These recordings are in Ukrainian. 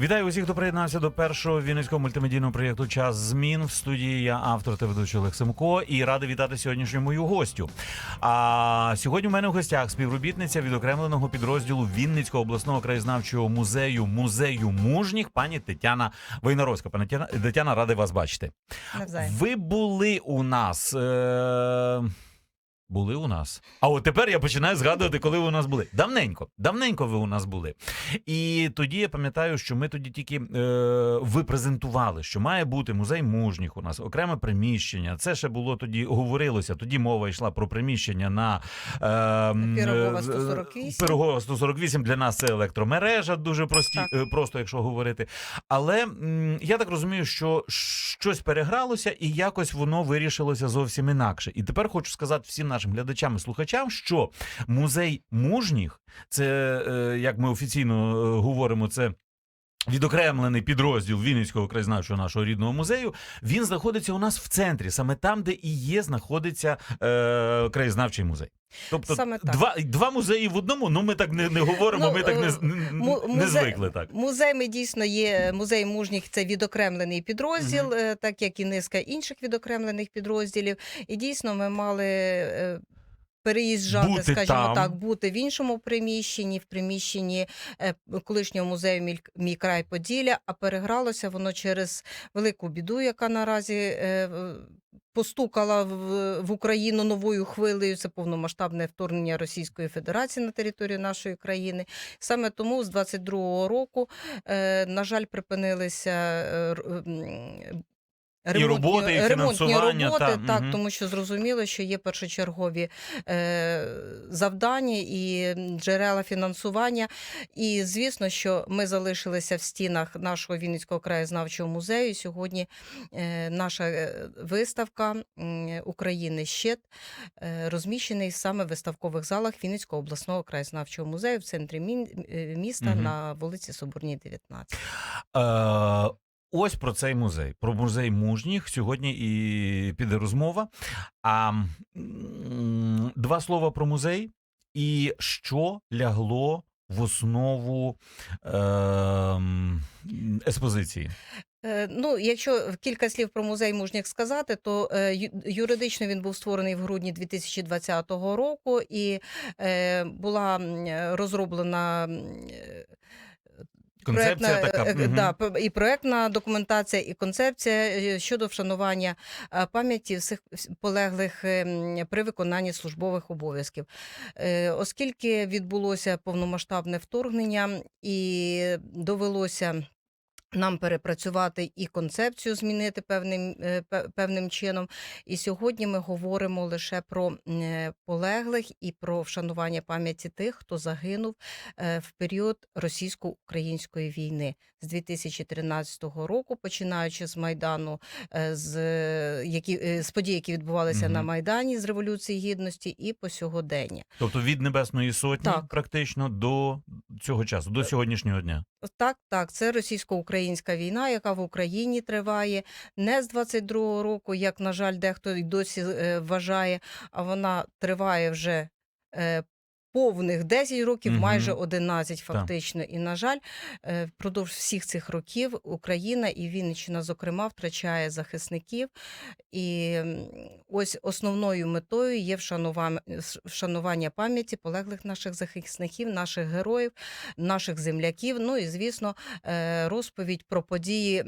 Вітаю усіх, хто приєднався до першого вінницького мультимедійного проєкту Час змін в студії. Я автор та ведучий Олег Семко і радий вітати сьогоднішню мою гостю. А сьогодні у мене в гостях співробітниця відокремленого підрозділу Вінницького обласного краєзнавчого музею музею мужніх, пані Тетяна Войнаровська. Пані Тетяна, радий вас бачити. Навзаєм. Ви були у нас. Е... Були у нас. А от тепер я починаю згадувати, коли ви у нас були. Давненько, давненько ви у нас були. І тоді я пам'ятаю, що ми тоді тільки е, ви презентували, що має бути музей мужніх у нас, окреме приміщення. Це ще було тоді говорилося. Тоді мова йшла про приміщення на е, м, Пирогова е, 148. Пирогова 148. Для нас це електромережа, дуже прості, е, просто якщо говорити. Але м, я так розумію, що щось перегралося, і якось воно вирішилося зовсім інакше. І тепер хочу сказати всім нашим глядачам і слухачам, що музей мужніх, це е, як ми офіційно е, говоримо, це. Відокремлений підрозділ Вінницького краєзнавчого нашого рідного музею. Він знаходиться у нас в центрі, саме там, де і є, знаходиться е, краєзнавчий музей. Тобто Саме так. два, два музеї в одному. Ну ми так не, не говоримо. Ну, ми так не, е, з- не, музей- звикли так. Музей ми дійсно є музей мужніх. Це відокремлений підрозділ, е, так як і низка інших відокремлених підрозділів. І дійсно ми мали. Переїжджати, Бути скажімо там. так, бути в іншому приміщенні, в приміщенні е, колишнього музею «Мій, мій край Поділля, а перегралося воно через велику біду, яка наразі е, постукала в, в Україну новою хвилею. Це повномасштабне вторгнення Російської Федерації на територію нашої країни. Саме тому з 22-го року, е, на жаль, припинилися. е, р- м, роботи, і ремонтні фінансування, роботи, та, так, мгм. тому що зрозуміло, що є першочергові е, завдання і джерела фінансування. І звісно, що ми залишилися в стінах нашого Вінницького краєзнавчого музею. Сьогодні е, наша е, виставка України щит е, розміщений саме в виставкових залах Вінницького обласного краєзнавчого музею в центрі е, міста Мгм. на вулиці Соборній, 19. Е, ось про цей музей. Про музей мужніх сьогодні і піде розмова. А два слова про музей і що лягло в основу ем, експозиції. Е, Ну, якщо кілька слів про музей мужніх сказати, то е, юридично він був створений в грудні 2020 року, і е, була розроблена Концепція проектна, така. е, мгм. да, і проектна документація, і концепція е, щодо вшанування пам'яті всіх полеглих при виконанні службових обов'язків. Оскільки відбулося повномасштабне вторгнення і довелося. Нам перепрацювати і концепцію змінити певним, е, певним чином. І сьогодні ми говоримо лише про е, полеглих і про вшанування пам'яті тих, хто загинув е, в період російсько-української війни з 2013 року, починаючи з майдану, з, які, з подій, які відбувалися Мгм. на майдані з революції гідності, і по сьогодення. Тобто від Небесної Сотні Так. практично до цього часу, до сьогоднішнього дня. Так, так, це російсько-українська війна, яка в Україні триває не з 22-го року, як, на жаль, дехто й досі е, вважає, а вона триває вже е, повних 10 років, Мгм. майже 11 фактично. І, на жаль, е, впродовж всіх цих років Україна і Вінниччина, зокрема, втрачає захисників. І ось основною метою є вшанування, вшанування пам'яті полеглих наших захисників, наших героїв, наших земляків. Ну і звісно, е, розповідь про події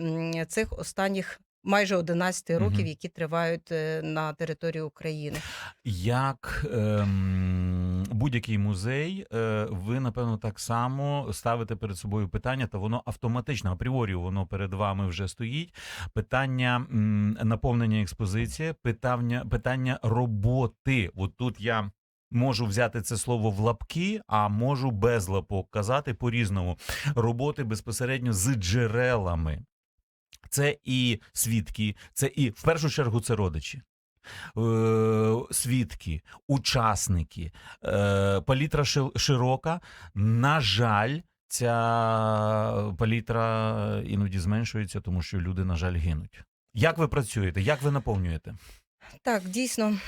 цих останніх. Майже 11 років, які тривають е, на території України. Як ем, будь-який музей, е, ви напевно так само ставите перед собою питання, та воно автоматично апріорі воно перед вами вже стоїть. Питання м, наповнення експозиції, питання, питання роботи. От тут я. Можу взяти це слово в лапки, а можу без лапок казати по-різному. Роботи безпосередньо з джерелами. Це і свідки, це і в першу чергу це родичі. Е, свідки, учасники, е, палітра широка. На жаль, ця палітра іноді зменшується, тому що люди, на жаль, гинуть. Як ви працюєте? Як ви наповнюєте? Так, дійсно,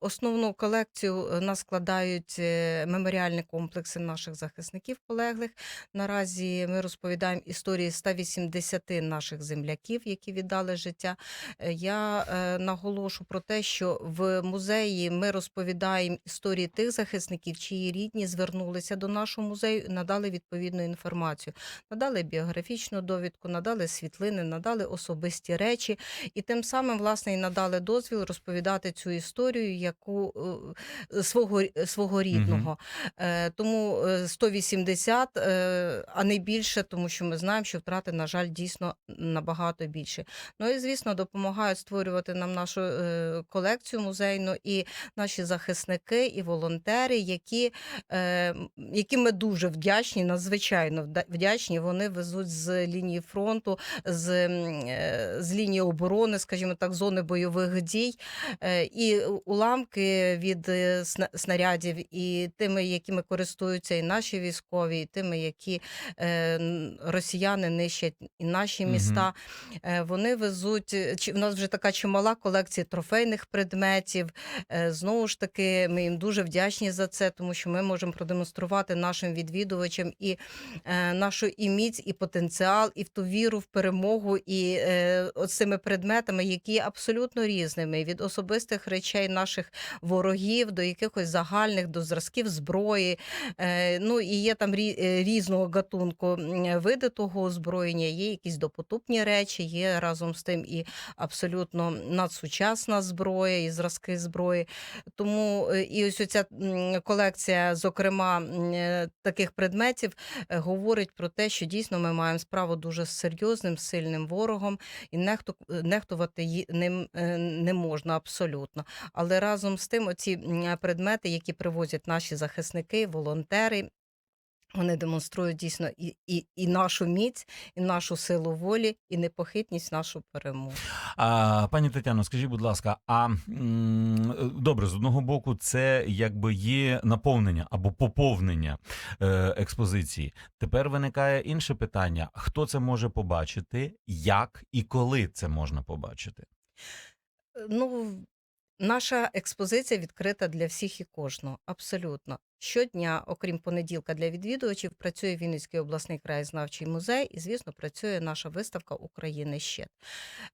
Основну колекцію е, нас складають е, меморіальні комплекси наших захисників полеглих. Наразі ми розповідаємо історії 180 наших земляків, які віддали життя. Е, Я наголошу про те, що в музеї ми розповідаємо історії тих захисників, чиї рідні звернулися до нашого музею і надали відповідну інформацію. Надали біографічну довідку, надали світлини, надали особисті речі, і тим самим власне і надали дозвіл розповідати цю історію, яку е, свого, свого рідного. Е, Тому е, 180, е, а не більше, тому що ми знаємо, що втрати, на жаль, дійсно набагато більше. Ну і звісно, допомагають створювати нам нашу е, колекцію музейну і наші захисники і волонтери, які, е, яким ми дуже вдячні, надзвичайно вдячні. Вони везуть з лінії фронту, з, е, з лінії оборони, скажімо так, зони бойових дій, е, і уламки від е, снарядів, і тими, якими користуються і наші військові, і тими, які е, росіяни нищать і наші міста. Е, Вони везуть в нас вже така чимала колекція трофейних предметів. Знову ж таки, ми їм дуже вдячні за це, тому що ми можемо продемонструвати нашим відвідувачам і нашу і міць, і потенціал, і в ту віру в перемогу, і от цими предметами, які абсолютно різними від особистих речей наших ворогів до якихось загальних, до зразків зброї. Е, ну і є там е, різного гатунку види того озброєння, є якісь допотупні речі, є разом з тим і абсолютно надсучасна зброя, і зразки зброї. Тому е, і ось ця колекція, зокрема, таких предметів, говорить про те, що дійсно ми маємо справу дуже з серйозним, сильним ворогом, і нехтувати ним не можна абсолютно. Але разом з тим, оці предмети, які привозять наші захисники, волонтери. Вони демонструють дійсно і, і, і нашу міць, і нашу силу волі, і непохитність нашу перемогу. А, пані Тетяно, скажіть, будь ласка, а м, добре, з одного боку, це якби є наповнення або поповнення е, експозиції. Тепер виникає інше питання: хто це може побачити, як і коли це можна побачити? Е, Ну, наша експозиція відкрита для всіх і кожного. Абсолютно. Щодня, окрім понеділка, для відвідувачів працює Вінницький обласний краєзнавчий музей, і, звісно, працює наша виставка України щит.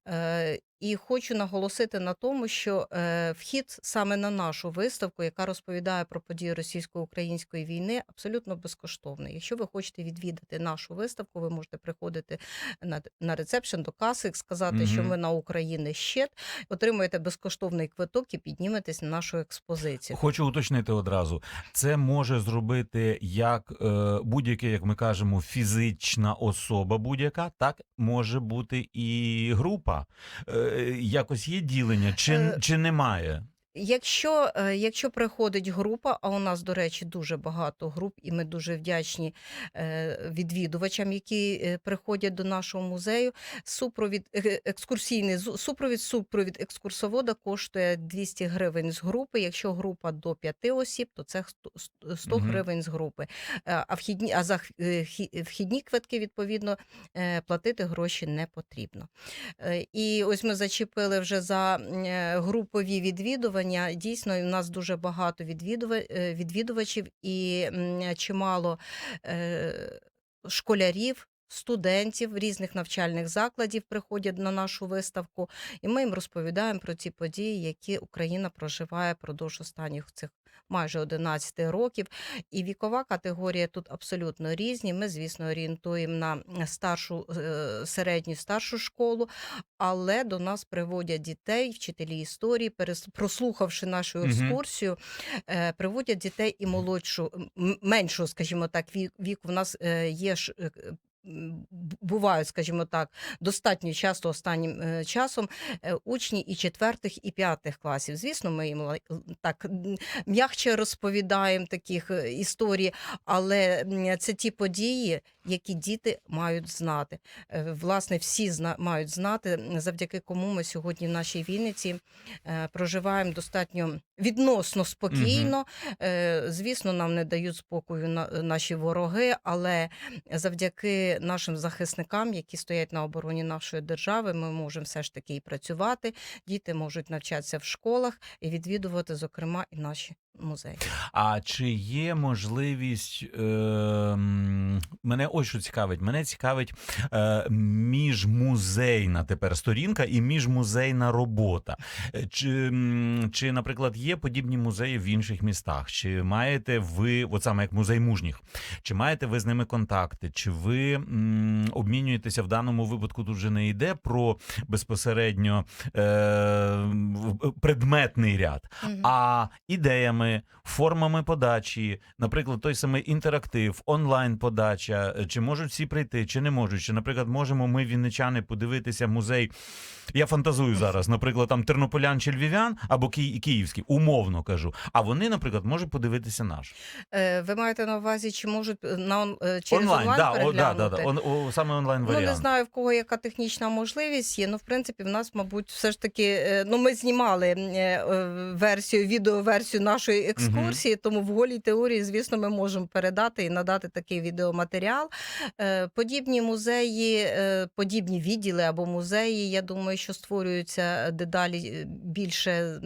Е, і хочу наголосити на тому, що е, вхід саме на нашу виставку, яка розповідає про події російсько-української війни, абсолютно безкоштовний. Якщо ви хочете відвідати нашу виставку, ви можете приходити на, на рецепшн до каси, сказати, що ми на України щит, отримуєте безкоштовний квиток і підніметесь на нашу експозицію. Хочу уточнити одразу. Це може зробити як е, будь-яке, як ми кажемо, фізична особа будь-яка, так може бути і група. Е, якось є ділення, чи, Е, чи немає? Якщо, е, якщо приходить група, а у нас, до речі, дуже багато груп, і ми дуже вдячні е, відвідувачам, які е, приходять до нашого музею. Супровід е, екскурсійний зу- супровід, супровід екскурсовода коштує 200 гривень з групи. Якщо група до 5 осіб, то це 100 100 Мгм. гривень з групи. Е, А вхідні, а за х- е, хі- вхідні квитки, відповідно, е, платити гроші не потрібно. Е, І ось ми зачепили вже за м, е, групові відвідування. Дійсно, у нас дуже багато е, відвідувачів і чимало е, школярів. Студентів різних навчальних закладів приходять на нашу виставку, і ми їм розповідаємо про ці події, які Україна проживає продовж останніх цих майже 11 років. І вікова категорія тут абсолютно різні. Ми, звісно, орієнтуємо на старшу, е, середню старшу школу, але до нас приводять дітей, вчителі історії, прослухавши нашу екскурсію, е, приводять дітей і молодшу, м- меншого, скажімо так, ві- віку. В нас е, є ж. е, Бувають, скажімо так, достатньо часто останнім е, часом е, учні і четвертих, і п'ятих класів. Звісно, ми їм так м, м'якче розповідаємо таких е, історій, але це ті події, які діти мають знати. Власне, всі зна- мають знати, завдяки кому ми сьогодні в нашій Вінниці проживаємо достатньо Відносно спокійно, Е, звісно, нам не дають спокою на, наші вороги, але завдяки нашим захисникам, які стоять на обороні нашої держави, ми можемо все ж таки і працювати. Діти можуть навчатися в школах і відвідувати, зокрема, і наші музеї. А чи є можливість е, мене ось що цікавить? Мене цікавить е, міжмузейна тепер сторінка і міжмузейна робота. Е, Чи, чи, наприклад, є подібні музеї в інших містах? Чи маєте ви, от саме як музей мужніх, чи маєте ви з ними контакти? Чи ви м, обмінюєтеся в даному випадку? Тут вже не йде про безпосередньо е, предметний ряд, Мгм. а ідеями, формами подачі, наприклад, той самий інтерактив, онлайн подача, чи можуть всі прийти, чи не можуть. Чи, наприклад, можемо ми, вінничани, подивитися музей. Я фантазую зараз, наприклад, там тернополян чи львів'ян або ки- київський, умовно кажу. А вони, наприклад, можуть подивитися наш Е, ви маєте на увазі, чи можуть е, на он- е, через онлайн. онлайн, да, о, да, да, да, он, о, саме онлайн Ну, не знаю, в кого яка технічна можливість є. Ну, в принципі, в нас, мабуть, все ж таки, е, ну, ми знімали е, е, версію, відеоверсію нашої екскурсії, тому в голій теорії, звісно, ми можемо передати і надати такий відеоматеріал. Е, Подібні музеї, е, подібні відділи або музеї, я думаю, що створюються дедалі е, більше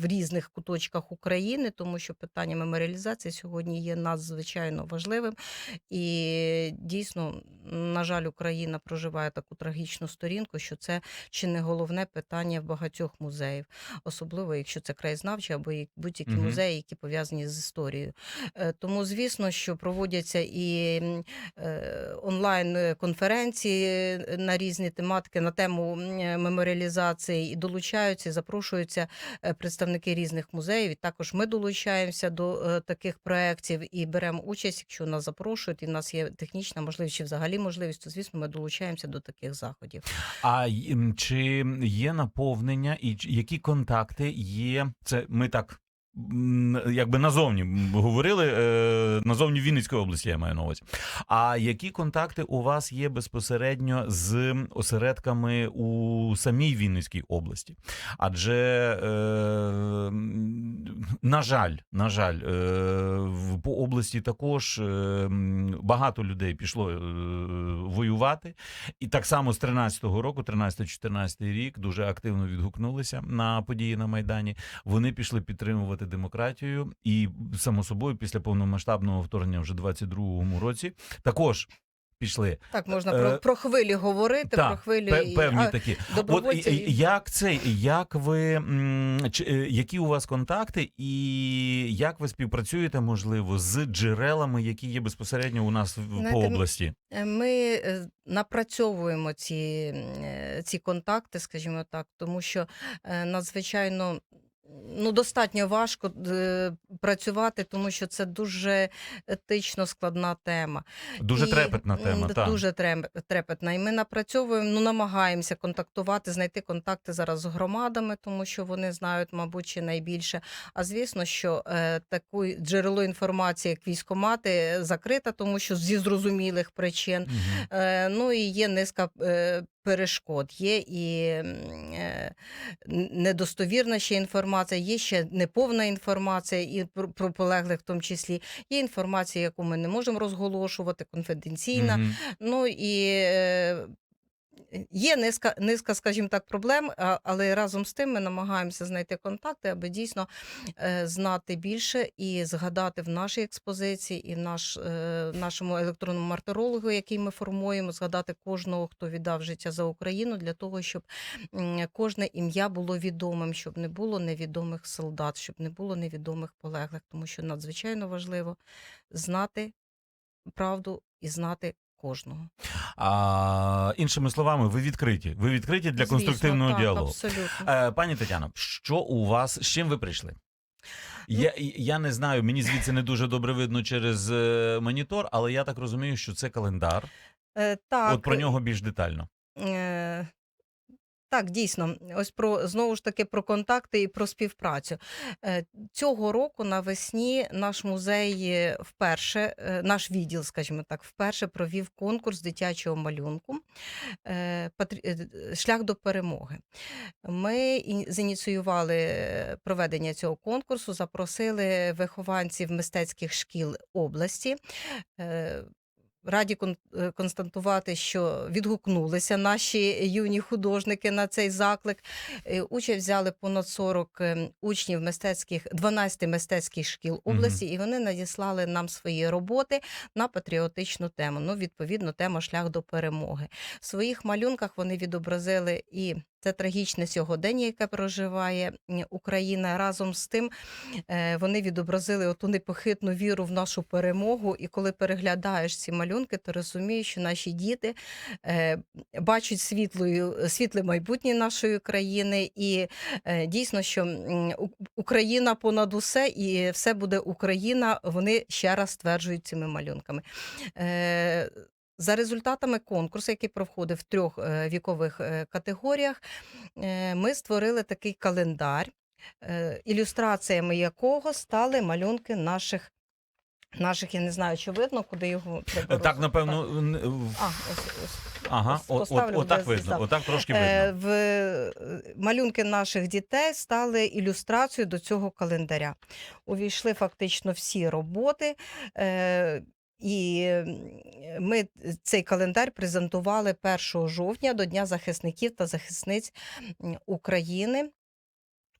в різних куточках України, тому що питання меморіалізації сьогодні є надзвичайно важливим. І дійсно, на жаль, Україна проживає таку трагічну сторінку, що це чи не головне питання в багатьох музеїв, особливо якщо це краєзнавчі або як- будь-які Мгм. музеї, які пов'язані з історією. Е, Тому, звісно, що проводяться і е, онлайн-конференції е, на різні тематики на тему меморіалізації, і долучаються, і запрошуються представники різних музеїв. І також ми долучаємося до таких проєктів і беремо участь, якщо нас запрошують, і в нас є технічна можливість чи взагалі можливість, то звісно ми долучаємося до таких заходів. А чи є наповнення, і які контакти є? Це ми так. Якби назовні говорили, е, назовні Вінницької області, я маю на увазі. А які контакти у вас є безпосередньо з осередками у самій Вінницькій області? Адже, е, на жаль, на жаль, е, по області також багато людей пішло воювати. І так само з 13-го року, 13-14 рік, дуже активно відгукнулися на події на Майдані. Вони пішли підтримувати демократію. І, само собою, після повномасштабного вторгнення вже 22-му році також пішли Так, можна Е, про, про хвилі говорити, та, про хвилі пе- і- певні такі. От як цей, як ви чи- е, які у вас контакти, і як ви співпрацюєте, можливо, з джерелами, які є безпосередньо у нас в- по області? Е, Ми напрацьовуємо ці, ці контакти, скажімо так, тому що надзвичайно. Ну, достатньо важко е, працювати, тому що це дуже етично складна тема. Дуже І, трепетна тема. так. Дуже трепетна. І ми напрацьовуємо, ну намагаємося контактувати, знайти контакти зараз з громадами, тому що вони знають, мабуть, чи найбільше. А звісно, що е, таке джерело інформації, як військомати, закрита, тому що зі зрозумілих причин. Мгм. Е, ну і є низка е, перешкод. Є і е, недостовірна ще інформація, є ще неповна інформація, і про, полеглих в тому числі. Є інформація, яку ми не можемо розголошувати, конфіденційна. Мгм. Ну і е, є низка, низка, скажімо так, проблем, але разом з тим ми намагаємося знайти контакти, аби дійсно е, знати більше і згадати в нашій експозиції і в наш, е, нашому електронному мартирологу, який ми формуємо, згадати кожного, хто віддав життя за Україну, для того, щоб кожне ім'я було відомим, щоб не було невідомих солдат, щоб не було невідомих полеглих, тому що надзвичайно важливо знати правду і знати кожного. А, іншими словами, ви відкриті. Ви відкриті для Звісно, конструктивного так, діалогу. Абсолютно. Е, пані Тетяно, що у вас з чим ви прийшли? Я, я не знаю, мені звідси не дуже добре видно через е, монітор, але я так розумію, що це календар. Е, так, От про нього більш детально. Е, Так, дійсно, ось про знову ж таки про контакти і про співпрацю. Е, Цього року навесні наш музей е, вперше, е, наш відділ, скажімо так, вперше провів конкурс дитячого малюнку Шлях до перемоги. Ми зініціювали проведення цього конкурсу, запросили вихованців мистецьких шкіл області. Раді е, констатувати, що відгукнулися наші юні художники на цей заклик. Е, Участь взяли понад 40 е, учнів мистецьких 12 мистецьких шкіл області, і вони надіслали нам свої роботи на патріотичну тему. Ну, відповідно, тема шлях до перемоги. В своїх малюнках вони відобразили і це трагічне сьогодення, яке проживає Україна. Разом з тим е, вони відобразили оту непохитну віру в нашу перемогу. І коли переглядаєш ці малюнки, то розумієш, що наші діти е, бачать світлою, світле майбутнє нашої країни, і е, дійсно, що Україна понад усе, і все буде Україна. Вони ще раз стверджують цими малюнками. За результатами конкурсу, який проходив в трьох е, вікових е, категоріях, е, ми створили такий календар, ілюстраціями якого стали малюнки наших. Наших я не знаю, чи видно, куди його треба Так, напевно, А, ось, ось. ага, ос- от, от, де видно, отак трошки видно. В малюнки наших дітей стали ілюстрацією до цього календаря. Увійшли фактично всі роботи. Е, І ми цей календар презентували 1 жовтня до Дня захисників та захисниць України.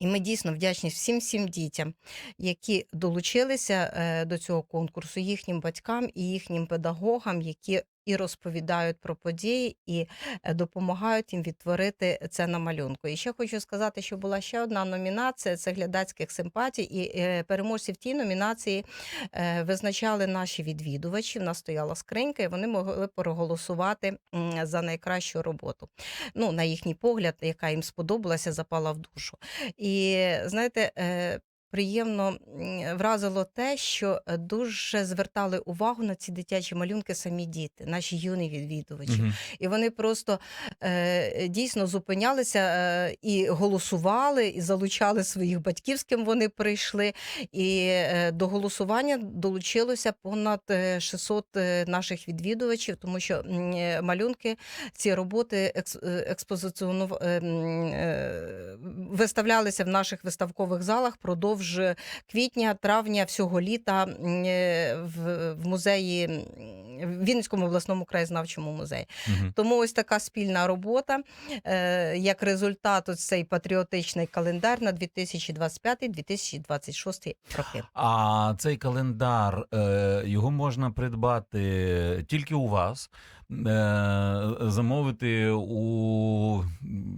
І ми дійсно вдячні всім всім дітям, які долучилися е, до цього конкурсу, їхнім батькам і їхнім педагогам, які і розповідають про події, і е, допомагають їм відтворити це на малюнку. І ще хочу сказати, що була ще одна номінація: це глядацьких симпатій, і е, переможці в тій номінації е, визначали наші відвідувачі. В нас стояла скринька, і вони могли проголосувати за найкращу роботу. Ну, на їхній погляд, яка їм сподобалася, запала в душу. І знаєте, приємно вразило те, що е, дуже звертали увагу на ці дитячі малюнки самі діти, наші юні відвідувачі. Мгм. І вони просто е, дійсно зупинялися е, і голосували, і залучали своїх батьків, з ким вони прийшли. І е, до голосування долучилося понад е, 600 е, наших відвідувачів, тому що е, малюнки, ці роботи екс, е, е, е, виставлялися в наших виставкових залах продовж квітня, травня, всього літа е, в, музеї в Вінницькому обласному краєзнавчому музеї. Мгм. Тому ось така спільна робота, е, як результат, ось цей патріотичний календар на 2025-2026 роки. А цей календар е, його можна придбати тільки у вас, замовити у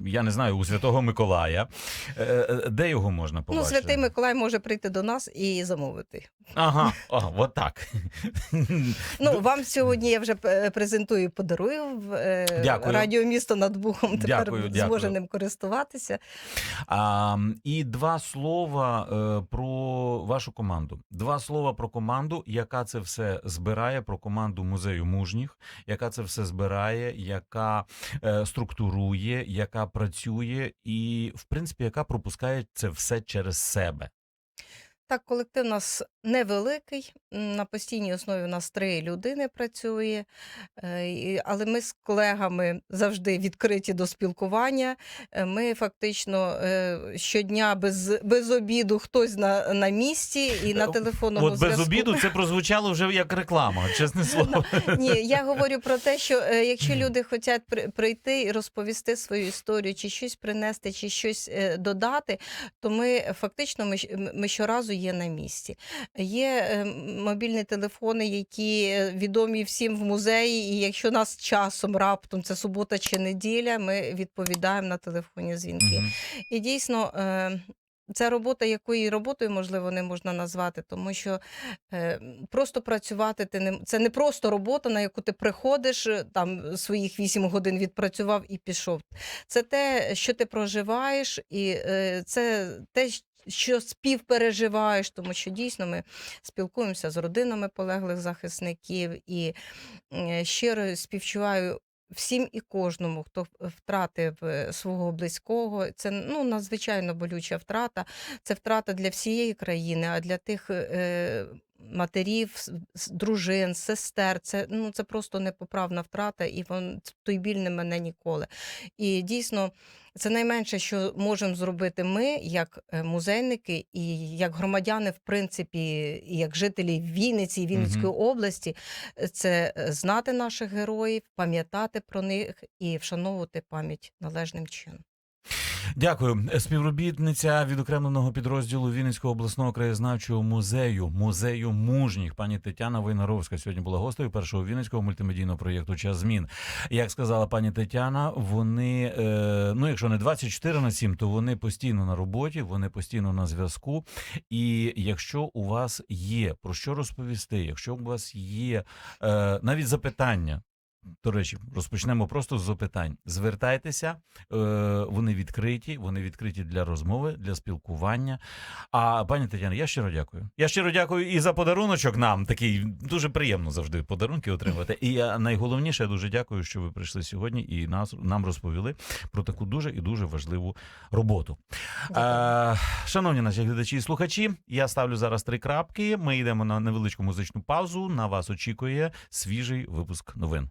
я не знаю, у Святого Миколая. Е, е, Де його можна Ну. Святий Миколай може прийти до нас і замовити. Ага, ага, от так. Ну, вам сьогодні я вже е, презентую, подарую в е, Дякую. радіо місто над Бухом. Тепер Дякую, дякую. зможе ним користуватися. А, і два слова е, про вашу команду. Два слова про команду, яка це все збирає, про команду музею мужніх, яка це все збирає, яка е, структурує, яка працює, і, в принципі, яка пропускає це все через себе. Так, колектив у нас невеликий. На постійній основі у нас три людини працює, е, але ми з колегами завжди відкриті до спілкування. Е, Ми фактично е, щодня без, без обіду хтось на, на місці і на телефонному От без обіду це прозвучало вже як реклама, чесне слово. Ні, я говорю про те, що якщо люди хочуть при- прийти і розповісти свою історію, чи щось принести, чи щось додати, то ми фактично ми, ми щоразу є на місці. Є е, мобільні телефони, які е, відомі всім в музеї, і якщо нас часом раптом це субота чи неділя, ми відповідаємо на телефонні дзвінки. Мгм. І дійсно. Це робота, якої роботою можливо не можна назвати, тому що е, просто працювати ти не це не просто робота, на яку ти приходиш, е, там своїх 8 годин відпрацював і пішов. Це те, що ти проживаєш, і е, це те, що співпереживаєш, тому що дійсно ми спілкуємося з родинами полеглих захисників і е, щиро співчуваю всім і кожному, хто втратив е, свого близького. Це ну надзвичайно болюча втрата. Це втрата для всієї країни, а для тих. Матерів, дружин, сестер, це ну це просто непоправна втрата, і вон той біль не мене ніколи. І дійсно, це найменше, що можемо зробити ми, як е, музейники, і як громадяни, в принципі, і як жителі Вінниці і Вінницької області, е, це е, знати наших героїв, пам'ятати про них і вшановувати пам'ять належним чином. Дякую. Співробітниця відокремленого підрозділу Вінницького обласного краєзнавчого музею, музею мужніх, пані Тетяна Войнаровська сьогодні була гостею першого вінницького мультимедійного проєкту Час змін. Як сказала пані Тетяна, вони е, ну, якщо не 24 на 7, то вони постійно на роботі, вони постійно на зв'язку. І якщо у вас є про що розповісти, якщо у вас є е, навіть запитання. До речі, розпочнемо просто з запитань. Звертайтеся, е, вони відкриті, вони відкриті для розмови, для спілкування. А пані Тетяна, я щиро дякую. Я щиро дякую і за подаруночок нам. Такий дуже приємно завжди подарунки отримувати. І я найголовніше, я дуже дякую, що ви прийшли сьогодні і нас нам розповіли про таку дуже і дуже важливу роботу. Е, шановні наші глядачі і слухачі, я ставлю зараз три крапки. Ми йдемо на невеличку музичну паузу. На вас очікує свіжий випуск новин.